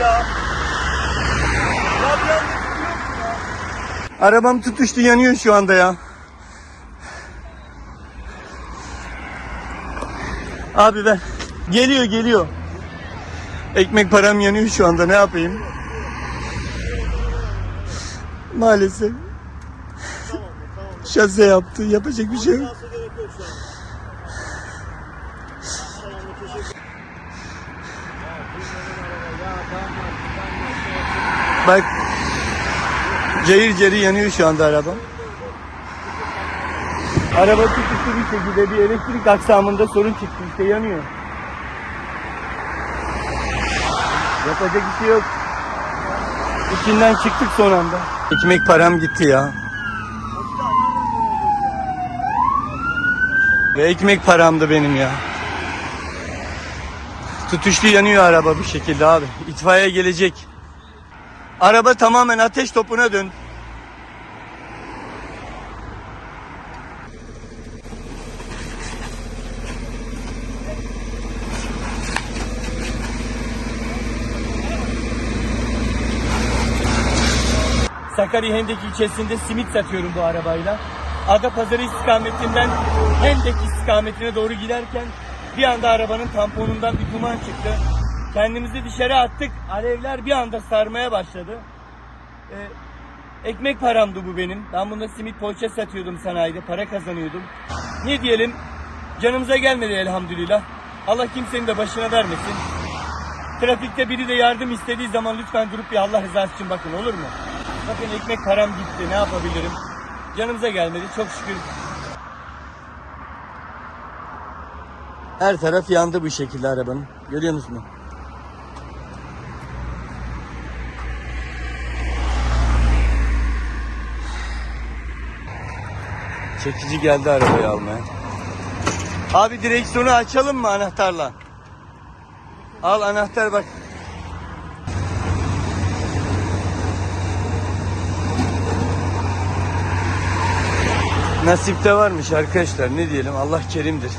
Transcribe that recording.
ya? Ya bir anda tutuyorsun ya. Arabam tutuştu yanıyor şu anda ya. Abi ver. Geliyor geliyor. Ekmek param yanıyor şu anda ne yapayım? Maalesef. Şase yaptı. Yapacak bir şey yok. Nasıl gerek yok şu an. Tamam teşekkür Bak. Cayır cayır yanıyor şu anda arabam. Araba tutuştu bir şekilde bir elektrik aksamında sorun çıktı işte yanıyor. Yapacak bir şey yok. İçinden çıktık son anda. Ekmek param gitti ya. Ve ekmek paramdı benim ya. Tutuştu yanıyor araba bir şekilde abi. İtfaiye gelecek. Araba tamamen ateş topuna döndü. Sakarya Hendek ilçesinde simit satıyorum bu arabayla. Adapazarı istikametinden Hendek istikametine doğru giderken bir anda arabanın tamponundan bir duman çıktı. Kendimizi dışarı attık. Alevler bir anda sarmaya başladı. Ee, ekmek paramdı bu benim. Ben bunda simit poğaça satıyordum sanayide. Para kazanıyordum. Ne diyelim? Canımıza gelmedi elhamdülillah. Allah kimsenin de başına vermesin. Trafikte biri de yardım istediği zaman lütfen durup bir Allah rızası için bakın olur mu? Bakın ekmek param gitti ne yapabilirim? Canımıza gelmedi çok şükür. Her taraf yandı bu şekilde arabanın. Görüyor musunuz? Çekici geldi arabayı almaya. Abi direksiyonu açalım mı anahtarla? Al anahtar bak. Nasipte varmış arkadaşlar ne diyelim Allah kerimdir.